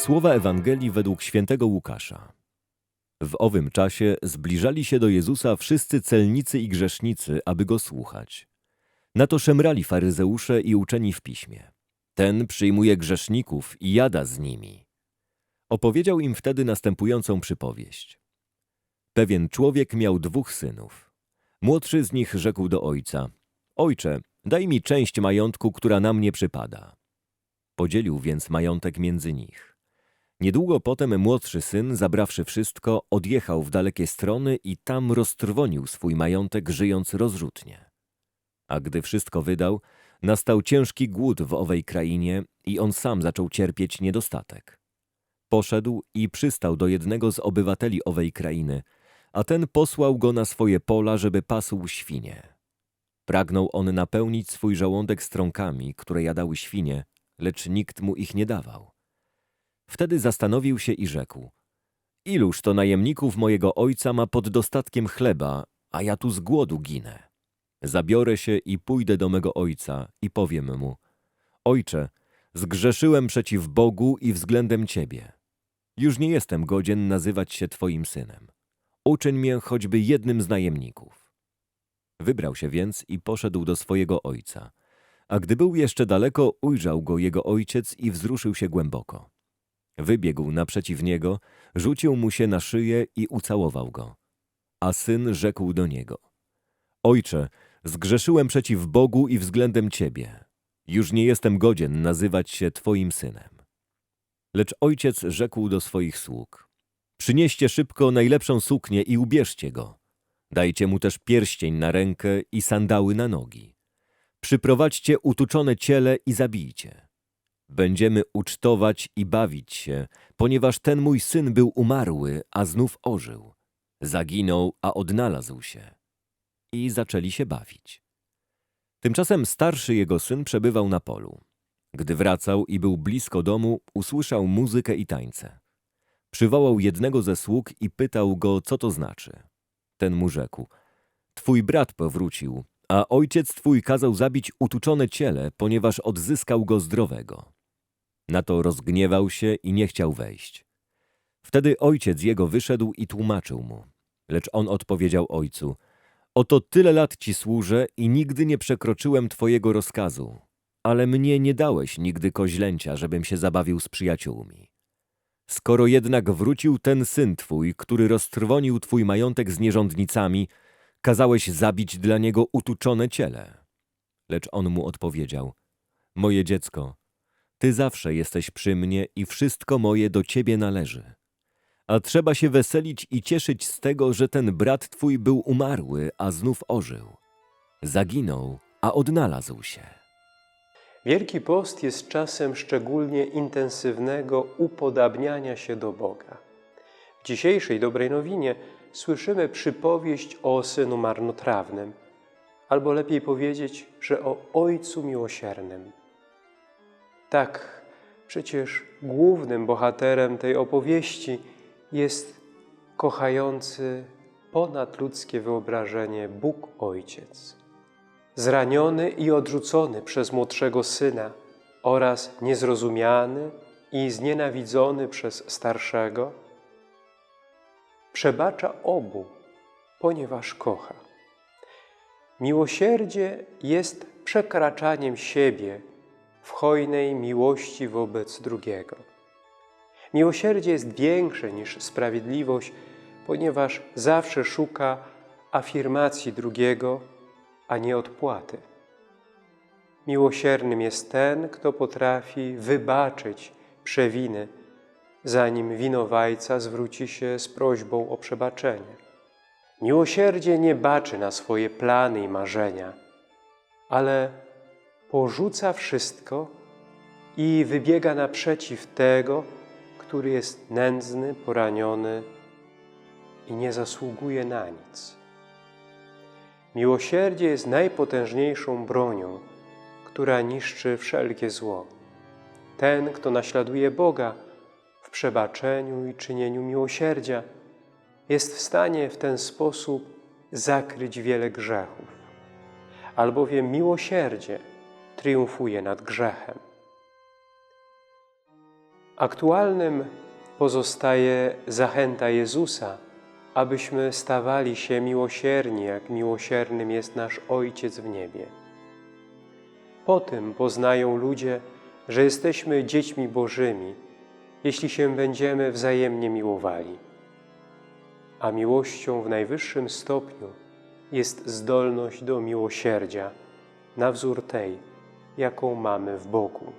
Słowa Ewangelii według świętego Łukasza. W owym czasie zbliżali się do Jezusa wszyscy celnicy i grzesznicy, aby go słuchać. Na to szemrali faryzeusze i uczeni w piśmie. Ten przyjmuje grzeszników i jada z nimi. Opowiedział im wtedy następującą przypowieść. Pewien człowiek miał dwóch synów. Młodszy z nich rzekł do ojca: Ojcze, daj mi część majątku, która na mnie przypada. Podzielił więc majątek między nich. Niedługo potem młodszy syn, zabrawszy wszystko, odjechał w dalekie strony i tam roztrwonił swój majątek, żyjąc rozrzutnie. A gdy wszystko wydał, nastał ciężki głód w owej krainie i on sam zaczął cierpieć niedostatek. Poszedł i przystał do jednego z obywateli owej krainy, a ten posłał go na swoje pola, żeby pasł świnie. Pragnął on napełnić swój żołądek strąkami, które jadały świnie, lecz nikt mu ich nie dawał. Wtedy zastanowił się i rzekł: Iluż to najemników mojego ojca ma pod dostatkiem chleba, a ja tu z głodu ginę. Zabiorę się i pójdę do mego ojca i powiem mu: Ojcze, zgrzeszyłem przeciw Bogu i względem ciebie. Już nie jestem godzien nazywać się twoim synem. Uczyń mnie choćby jednym z najemników. Wybrał się więc i poszedł do swojego ojca. A gdy był jeszcze daleko, ujrzał go jego ojciec i wzruszył się głęboko. Wybiegł naprzeciw niego, rzucił mu się na szyję i ucałował go. A syn rzekł do niego: Ojcze, zgrzeszyłem przeciw Bogu i względem ciebie. Już nie jestem godzien nazywać się twoim synem. Lecz ojciec rzekł do swoich sług: Przynieście szybko najlepszą suknię i ubierzcie go. Dajcie mu też pierścień na rękę i sandały na nogi. Przyprowadźcie utuczone ciele i zabijcie. Będziemy ucztować i bawić się, ponieważ ten mój syn był umarły, a znów ożył. Zaginął, a odnalazł się. I zaczęli się bawić. Tymczasem starszy jego syn przebywał na polu. Gdy wracał i był blisko domu, usłyszał muzykę i tańce. Przywołał jednego ze sług i pytał go, co to znaczy. Ten mu rzekł: Twój brat powrócił, a ojciec twój kazał zabić utuczone ciele, ponieważ odzyskał go zdrowego. Na to rozgniewał się i nie chciał wejść. Wtedy ojciec jego wyszedł i tłumaczył mu. Lecz on odpowiedział ojcu: Oto tyle lat ci służę i nigdy nie przekroczyłem twojego rozkazu, ale mnie nie dałeś nigdy koźlęcia, żebym się zabawił z przyjaciółmi. Skoro jednak wrócił ten syn twój, który roztrwonił twój majątek z nierządnicami, kazałeś zabić dla niego utuczone ciele. Lecz on mu odpowiedział: Moje dziecko, ty zawsze jesteś przy mnie i wszystko moje do ciebie należy. A trzeba się weselić i cieszyć z tego, że ten brat twój był umarły, a znów ożył. Zaginął, a odnalazł się. Wielki Post jest czasem szczególnie intensywnego upodabniania się do Boga. W dzisiejszej dobrej nowinie słyszymy przypowieść o synu marnotrawnym, albo lepiej powiedzieć, że o ojcu miłosiernym. Tak, przecież głównym bohaterem tej opowieści jest kochający ponadludzkie wyobrażenie Bóg Ojciec. Zraniony i odrzucony przez młodszego syna oraz niezrozumiany i znienawidzony przez starszego, przebacza obu, ponieważ kocha. Miłosierdzie jest przekraczaniem siebie w hojnej miłości wobec drugiego. Miłosierdzie jest większe niż sprawiedliwość, ponieważ zawsze szuka afirmacji drugiego, a nie odpłaty. Miłosiernym jest ten, kto potrafi wybaczyć przewiny, zanim winowajca zwróci się z prośbą o przebaczenie. Miłosierdzie nie baczy na swoje plany i marzenia, ale porzuca wszystko i wybiega naprzeciw tego, który jest nędzny, poraniony i nie zasługuje na nic. Miłosierdzie jest najpotężniejszą bronią, która niszczy wszelkie zło. Ten, kto naśladuje Boga w przebaczeniu i czynieniu miłosierdzia, jest w stanie w ten sposób zakryć wiele grzechów, albowiem miłosierdzie triumfuje nad grzechem. Aktualnym pozostaje zachęta Jezusa, abyśmy stawali się miłosierni, jak miłosiernym jest nasz Ojciec w niebie. Po tym poznają ludzie, że jesteśmy dziećmi Bożymi, jeśli się będziemy wzajemnie miłowali. A miłością w najwyższym stopniu jest zdolność do miłosierdzia, na wzór tej, jaką mamy w Bogu.